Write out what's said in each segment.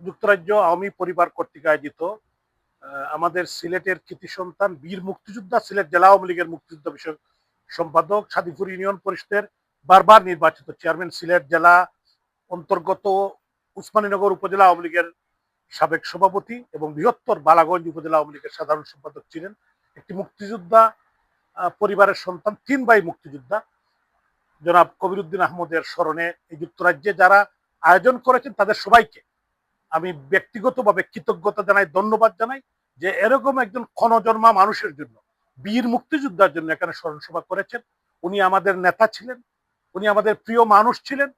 যুক্তরাজ্য আওয়ামী পরিবার কর্তৃক আয়োজিত আমাদের সিলেটের কৃতি সন্তান বীর মুক্তিযোদ্ধা, সিলেট জেলা আওয়ামী লীগের মুক্তিযুদ্ধ বিষয়ক সম্পাদক সাদিপুর ইউনিয়ন পরিষদের বারবার নির্বাচিত চেয়ারম্যান সিলেট জেলা অন্তর্গত উসমানীনগর উপজেলা আওয়ামী লীগের সাবেক সভাপতি এবং বৃহত্তর বালাগঞ্জ উপজেলা আওয়ামী লীগের সাধারণ সম্পাদক ছিলেন। একটি মুক্তিযোদ্ধা পরিবারের সন্তান, তিন ভাই মুক্তিযোদ্ধা। জনাব কবিরুদ্দিন আহমদের স্মরণে এই যুক্তরাজ্যে যারা আয়োজন করেছেন তাদের সবাইকে আমি ব্যক্তিগতভাবে কৃতজ্ঞতা জানাই, ধন্যবাদ জানাই যে এরকম একজন ক্ষণজন্মা মানুষের জন্য, বীর মুক্তিযোদ্ধার জন্য এখানে স্মরণসভা করেছেন। উনি আমাদের নেতা ছিলেন, উনি আমাদের প্রিয় মানুষ ছিলেন।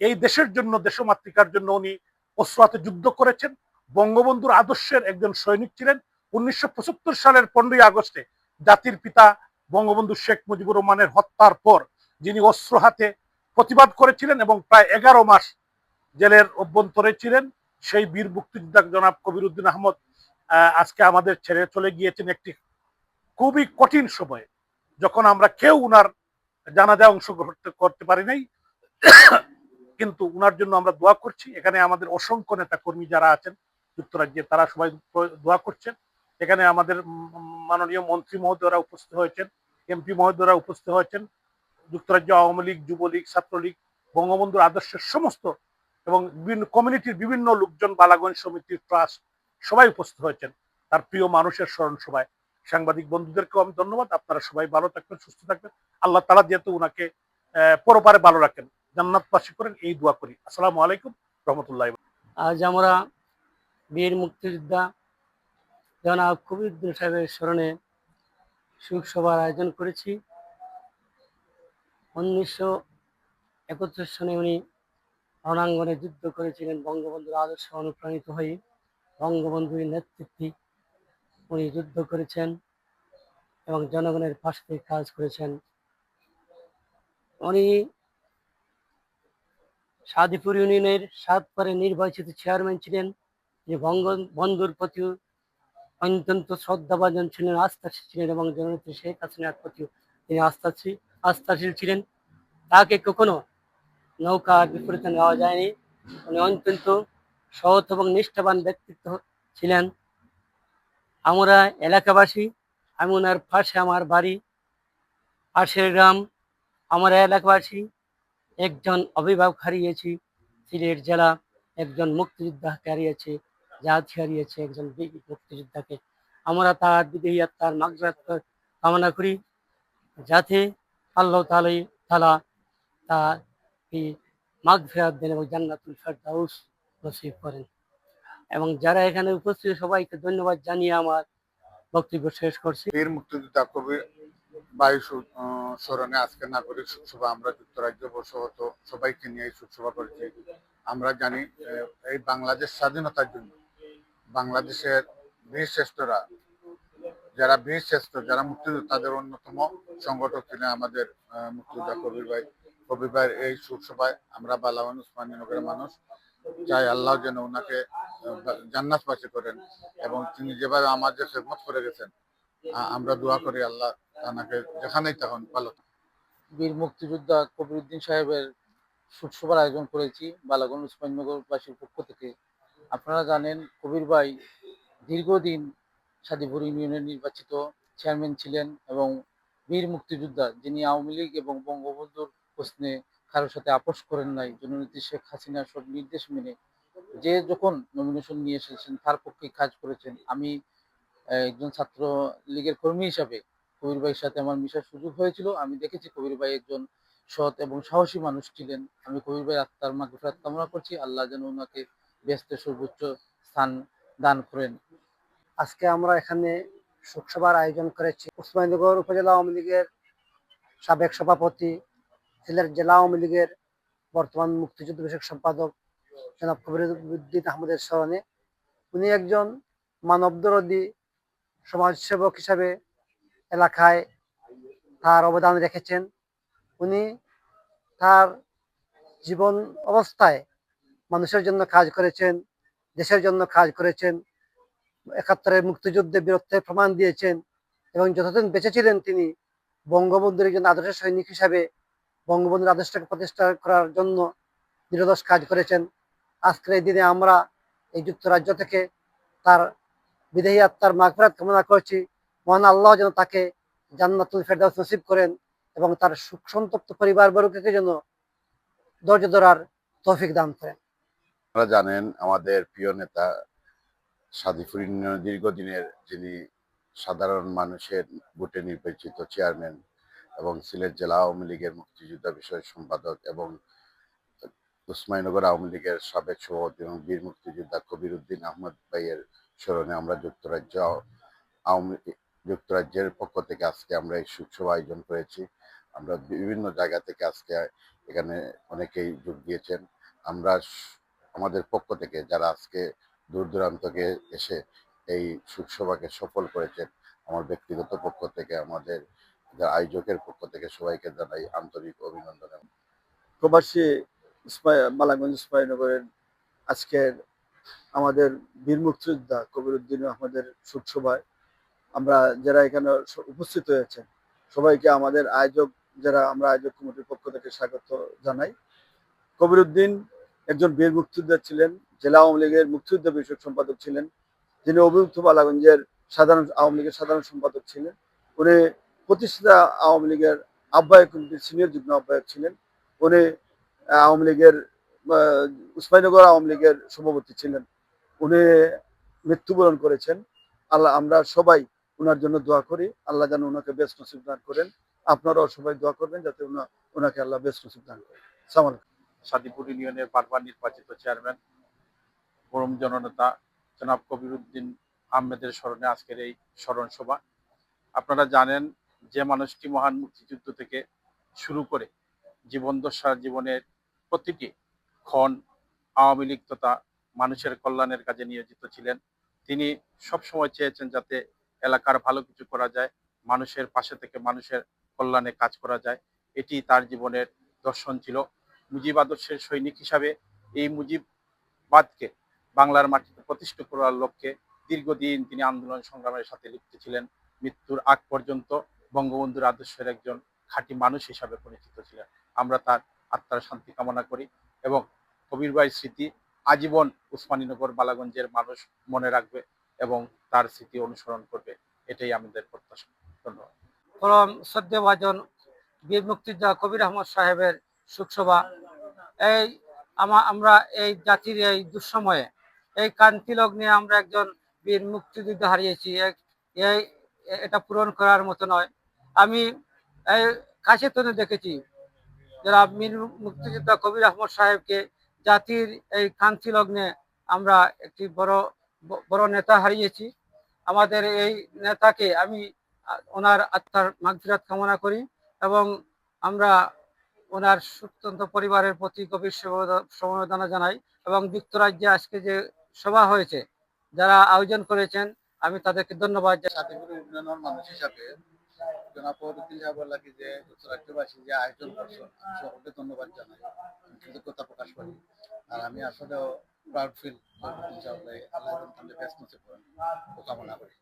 এই দেশের জন্য, দেশমাতৃকার জন্য উনি অস্ত্রাতে যুদ্ধ করেছেন। বঙ্গবন্ধুর আদর্শের একজন সৈনিক ছিলেন। উনিশশো পঁচাত্তর সালের পনেরোই আগস্টে জাতির পিতা বঙ্গবন্ধু শেখ মুজিবুর রহমানের হত্যার পর যিনি অস্ত্র হাতে প্রতিবাদ করেছিলেন এবং প্রায় এগারো মাস জেলের অভ্যন্তরে ছিলেন সেই বীর মুক্তিযোদ্ধা জনাব কবিরুদ্দিন আহমদ আজকে আমাদের ছেড়ে চলে গিয়েছেন একটি খুবই কঠিন সময়ে, যখন আমরা কেউ উনার জানাজায় অংশগ্রহণ করতে পারি নাই। কিন্তু উনার জন্য আমরা দোয়া করছি। এখানে আমাদের অসংখ্য নেতা কর্মী যারা আছেন যুক্তরাজ্যে, তারা সবাই দোয়া করছেন। এখানে আমাদের মাননীয় মন্ত্রী মহোদয়রা উপস্থিত হয়েছেন এমপি মহোদয়রা উপস্থিত হয়েছেন। যুক্তরাজ্য আওয়ামী লীগ, যুবলীগ, ছাত্রলীগ, বঙ্গবন্ধুর আদর্শের সমস্ত এবং বিভিন্ন কমিউনিটির বিভিন্ন লোকজন বালাগঞ্জ সমিতির ট্রাস্ট সবাই উপস্থিত হয়েছেন। তার প্রিয় মানুষের স্মরণ সভায়। সাংবাদিক বন্ধুদেরকেও আমি ধন্যবাদ। আপনারা সবাই ভালো থাকবেন সুস্থ থাকবেন। আল্লাহ তালা যেহেতু আহ, পরপারে ভালো রাখেন জান্নাতবাসী করেন এই দোয়া করি। আসসালামু আলাইকুম রহমতুল্লাহ আজ আমরা বীর মুক্তিযোদ্ধা জনাব কবিরুদ্দিন সাহেবের স্মরণে শোক সভার আয়োজন করেছি। উনিশশো একত্রিশ সনে উনি রণাঙ্গনে যুদ্ধ করেছিলেন বঙ্গবন্ধুর আদর্শ অনুপ্রাণিত হয়ে। বঙ্গবন্ধুর নেতৃত্বে উনি যুদ্ধ করেছেন এবং জনগণের পাশে কাজ করেছেন। উনি সাদিপুর ইউনিয়নের সাতবারে নির্বাচিত চেয়ারম্যান ছিলেন। যে বঙ্গবন্ধুর প্রতি অত্যন্ত শ্রদ্ধাভাজন ছিলেন, আস্থাশীল ছিলেন এবং জননেত্রী শেখ হাসিনার প্রতি তিনি আস্থাশীল আস্থাশীল ছিলেন। তাকে কখনো নৌকার বিপরীতে নেওয়া যায়নি। উনি অত্যন্ত সৎ এবং নিষ্ঠাবান ব্যক্তিত্ব ছিলেন। আমরা এলাকাবাসী, আমি ওনার পাশে আমার বাড়ি, পাশের গ্রাম। আমরা এলাকাবাসী, একজন অভিভাবক হারিয়েছি, সিলেট জেলা একজন মুক্তিযোদ্ধাকে হারিয়েছে জাতি হারিয়েছে একজন মুক্তিযোদ্ধাকে। আমরা তার দিদি তার মাগরাত কামনা করি, যাতে আল্লাহ তালা তার এই মাগ ফেরাত দেন এবং জান্নাতুল ফেরদাউস করেন। এবং যারা এখানে উপস্থিত, সবাইকে ধন্যবাদ জানিয়ে আমার বক্তব্য শেষ করছি। বীর মুক্তিযোদ্ধা কবির বায়ু স্মরণে আজকে নাগরিক শোকসভা আমরা যুক্তরাজ্য বসত সবাইকে নিয়ে এই শোকসভা করেছি। আমরা জানি এই বাংলাদেশ স্বাধীনতার জন্য বাংলাদেশের বীর শ্রেষ্ঠরা যারা বীর শ্রেষ্ঠ যারা মুক্তিযোদ্ধা, তাদের অন্যতম সংগঠক ছিলেন আমাদের মুক্তিযোদ্ধা কবির ভাই ভাইয়ের এই শোকসভায় আমরা বালাওয়ান উসমানীনগরের মানুষ চাই আল্লাহ যেন ওনাকে জান্নাতবাসী করেন এবং তিনি যেভাবে আমাদের খেদমত করে গেছেন আমরা দোয়া করি আল্লাহ তাকে যেখানেই তখন ভালো। বীর মুক্তিযোদ্ধা কবিরুদ্দিন সাহেবের শোকসভার আয়োজন করেছি বালাগঞ্জ উসমাননগরবাসীর পক্ষ থেকে আপনারা জানেন, কবির ভাই দীর্ঘদিন সাদিপুর ইউনিয়নের নির্বাচিত চেয়ারম্যান ছিলেন এবং বীর মুক্তিযোদ্ধা, যিনি আওয়ামী লীগ এবং বঙ্গবন্ধুর প্রশ্নে কারোর সাথে আপোষ করেন নাই, জননেত্রী শেখ হাসিনার সব নির্দেশ মেনে যে যখন নমিনেশন নিয়ে এসেছেন, তার পক্ষে কাজ করেছেন। আমি একজন ছাত্র লীগের কর্মী হিসাবে কবির ভাইয়ের সাথে আমার মিশার সুযোগ হয়েছিল। আমি দেখেছি কবির ভাই একজন সৎ এবং সাহসী মানুষ ছিলেন। আমি কবির ভাই আত্মার মাগফিরাত কামনা করছি। আল্লাহ যেন ওনাকে ব্যস্ত সর্বোচ্চ স্থান দান করেন। আজকে আমরা এখানে শোকসভার আয়োজন করেছি। উসমানীনগর উপজেলা আওয়ামী লীগের সাবেক সভাপতি সিলেট জেলা আওয়ামী লীগের বর্তমান মুক্তিযুদ্ধ বিষয়ক সম্পাদক জনাব কবিরুদ্দিন আহমদের স্মরণে উনি একজন মানবদরদী সমাজসেবক হিসাবে এলাকায় তার অবদান রেখেছেন। উনি তার জীবন অবস্থায় মানুষের জন্য কাজ করেছেন, দেশের জন্য কাজ করেছেন একাত্তরের মুক্তিযুদ্ধে বীরত্বের প্রমাণ দিয়েছেন এবং যতদিন বেঁচে ছিলেন তিনি বঙ্গবন্ধুর একজন আদর্শ সৈনিক হিসাবে বঙ্গবন্ধুর আদর্শকে প্রতিষ্ঠা করার জন্য নিরদশ কাজ করেছেন। আজকের এই দিনে আমরা এই যুক্তরাজ্য থেকে তার বিদেহী আত্মার মাগফিরাত কামনা করছি। মহান আল্লাহ যেন তাকে জান্নাতুল ফেরদাউস নসিব করেন এবং তার সুখ সন্তপ্ত পরিবারবর্গকে যেন ধৈর্য ধরার তৌফিক দান করেন। আপনারা জানেন, আমাদের প্রিয় নেতা সাদিফুর দীর্ঘদিনের যিনি সাধারণ মানুষের ভোটে নির্বাচিত চেয়ারম্যান এবং সিলেট জেলা আওয়ামী লীগের মুক্তিযোদ্ধা বিষয়ক সম্পাদক এবং উসমাইনগর আওয়ামী লীগের সাবেক সভাপতি এবং বীর মুক্তিযোদ্ধা কবির উদ্দিন আহমদ ভাইয়ের স্মরণে আমরা যুক্তরাজ্য আওয়ামী, যুক্তরাজ্যের পক্ষ থেকে আজকে আমরা এই সুৎসভা আয়োজন করেছি। আমরা বিভিন্ন জায়গা থেকে আজকে এখানে অনেকেই যোগ দিয়েছেন। আমরা আমাদের পক্ষ থেকে যারা আজকে দূর দূরান্তকে এসে এই সুৎসভাকে সফল করেছেন, আমার ব্যক্তিগত পক্ষ থেকে আমাদের আয়োজকের পক্ষ থেকে সবাইকে জানাই আন্তরিক অভিনন্দন। প্রবাসী মালাগঞ্জ ইসমাইলনগরের আজকের আমাদের বীর মুক্তিযোদ্ধা কবিরুদ্দিন আহমদের শোকসভায় আমরা যারা এখানে উপস্থিত হয়েছেন, সবাইকে আমাদের আয়োজক, যারা আমরা আয়োজক কমিটির পক্ষ থেকে স্বাগত জানাই। কবিরুদ্দিন একজন বীর মুক্তিযোদ্ধা ছিলেন, জেলা আওয়ামী লীগের মুক্তিযোদ্ধা বিষয়ক সম্পাদক ছিলেন, যিনি অভিযুক্ত বালাগঞ্জের সাধারণ, আওয়ামী লীগের সাধারণ সম্পাদক ছিলেন। উনি প্রতিষ্ঠাতা আওয়ামী লীগের আহ্বায়ক সিনিয়র যুগ্ম আহ্বায়ক ছিলেন। উনি আওয়ামী লীগের উসমানীনগর আওয়ামী লীগের সভাপতি ছিলেন। উনি মৃত্যুবরণ করেছেন। আল্লাহ, আমরা সবাই ওনার জন্য দোয়া করি। আল্লাহ যেন ওনাকে বেশ নসিব দান করেন। আপনারাও সবাই দোয়া করবেন যাতে ওনাকে আল্লাহ বেশ নসিব দান করেন। আলাইকুম। সাদিপুর ইউনিয়নের বারবার নির্বাচিত চেয়ারম্যান পরম জননেতা, জনাব কবিরুদ্দিন আহমেদের স্মরণে আজকের এই স্মরণ সভা আপনারা জানেন যে মানুষটি মহান মুক্তিযুদ্ধ থেকে শুরু করে জীবন দশার জীবনের প্রতিটি ক্ষণ আওয়ামী লীগ তথা মানুষের কল্যাণের কাজে নিয়োজিত ছিলেন। তিনি সবসময় চেয়েছেন যাতে এলাকার ভালো কিছু করা যায়, মানুষের পাশে থেকে মানুষের কল্যাণে কাজ করা যায়। এটি তার জীবনের দর্শন ছিল। মুজিব আদর্শের সৈনিক হিসাবে এই মুজিববাদকে বাংলার মাটিতে প্রতিষ্ঠা করার লক্ষ্যে দীর্ঘদিন তিনি আন্দোলন সংগ্রামের সাথে লিপ্ত ছিলেন। মৃত্যুর আগ পর্যন্ত বঙ্গবন্ধুর আদর্শের একজন খাঁটি মানুষ হিসাবে পরিচিত ছিলেন। আমরা তার আত্মার শান্তি কামনা করি এবং কবির ভাইয়ের স্মৃতি আজীবন উসমানীনগর বালাগঞ্জের মানুষ মনে রাখবে এবং তার স্মৃতি অনুসরণ করবে, এটাই আমাদের প্রত্যাশা। ধন্যবাদ। পরম শ্রদ্ধেভাজন বীর মুক্তিযোদ্ধা কবির আহমদ সাহেবের শোকসভা এই আমা আমরা এই জাতির এই দুঃসময়ে এই কান্তি লগ্নে আমরা একজন বীর মুক্তিযুদ্ধ হারিয়েছি। এই এটা পূরণ করার মতো নয়। আমি কাছে তনে দেখেছি যারা মীর মুক্তিযোদ্ধা কবির আহমদ সাহেবকে জাতির এই কান্তি লগ্নে আমরা একটি বড় বড় নেতা হারিয়েছি আমাদের এই নেতাকে আমি, ওনার আত্মার মাগফিরাত কামনা করি এবং আমরা ওনার সুতন্ত পরিবারের প্রতি গভীর সমবেদ- সমবেদনা জানাই এবং যুক্তরাজ্যে আজকে যে সভা হয়েছে, যারা আয়োজন করেছেন, আমি তাদেরকে ধন্যবাদ জানাই। জনাব ফখরুদ্দিন লাগে যে যুক্তরাজ্যবাসী যে আয়োজন করছ, সকলকে ধন্যবাদ জানাই। কৃতজ্ঞতা প্রকাশ করি। আর আমি আসলেও প্রাউড ফিল ফখরুদ্দিন সাহেব আল্লাহ ব্যস্ত করেন ও কামনা করি।